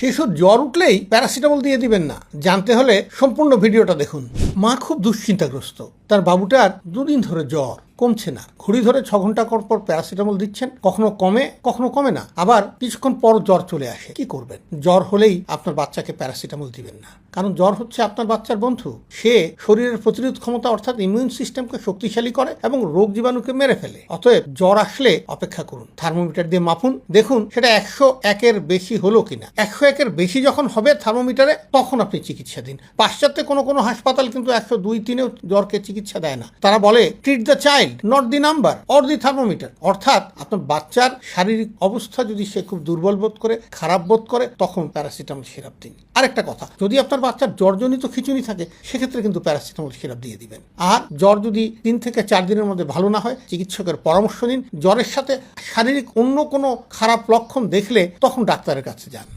শিশুর জ্বর উঠলেই প্যারাসিটামল দিয়ে দিবেন না। জানতে হলে সম্পূর্ণ ভিডিওটা দেখুন। মা খুব দুশ্চিন্তাগ্রস্ত। তার বাবুটার দুদিন ধরে জ্বর। কমছে না। ঘড়ি ধরে ছ ঘণ্টা পর পর প্যারাসিটামল দিচ্ছেন, কখনো কমে কখনো কমে না। আবার কিছুক্ষণ পর জ্বর চলে আসে। কি করবেন? জ্বর হলেই আপনার বাচ্চাকে প্যারাসিটামল দিবেন না। কারণ জ্বর হচ্ছে আপনার বাচ্চার বন্ধু। সে শরীরের প্রতিরোধ ক্ষমতা অর্থাৎ ইমিউন সিস্টেমকে শক্তিশালী করে এবং রোগ জীবাণুকে মেরে ফেলে। অতএব জ্বর আসলে অপেক্ষা করুন। থার্মোমিটার দিয়ে মাপুন। দেখুন, সেটা একশো একের বেশি হলো কিনা। একশো একের বেশি যখন হবে থার্মোমিটারে, তখন আপনি চিকিৎসা দিন। পাশ্চাত্যে কোনো কোনো হাসপাতাল কিন্তু একশো দুই তিনেও জ্বরকে চিকিৎসা দেয় না। তারা বলে treat the child not the number or the thermometer অর্থাৎ আপনার বাচ্চার শারীরিক অবস্থা যদি সে খুব দুর্বল বোধ করে, খারাপ বোধ করে, তখন প্যারাসিটামল সিরাপ দিন। আরেকটা কথা, যদি আপনার বাচ্চার জ্বরজনিত খিচুনি থাকে, সেক্ষেত্রে কিন্তু প্যারাসিটামল সিরাপ দিয়ে দিবেন। আর জ্বর যদি তিন থেকে চার দিনের মধ্যে ভালো না হয়, চিকিৎসকের পরামর্শ নিন। জ্বরের সাথে শারীরিক অন্য কোনো খারাপ লক্ষণ দেখলে তখন ডাক্তারের কাছে যান।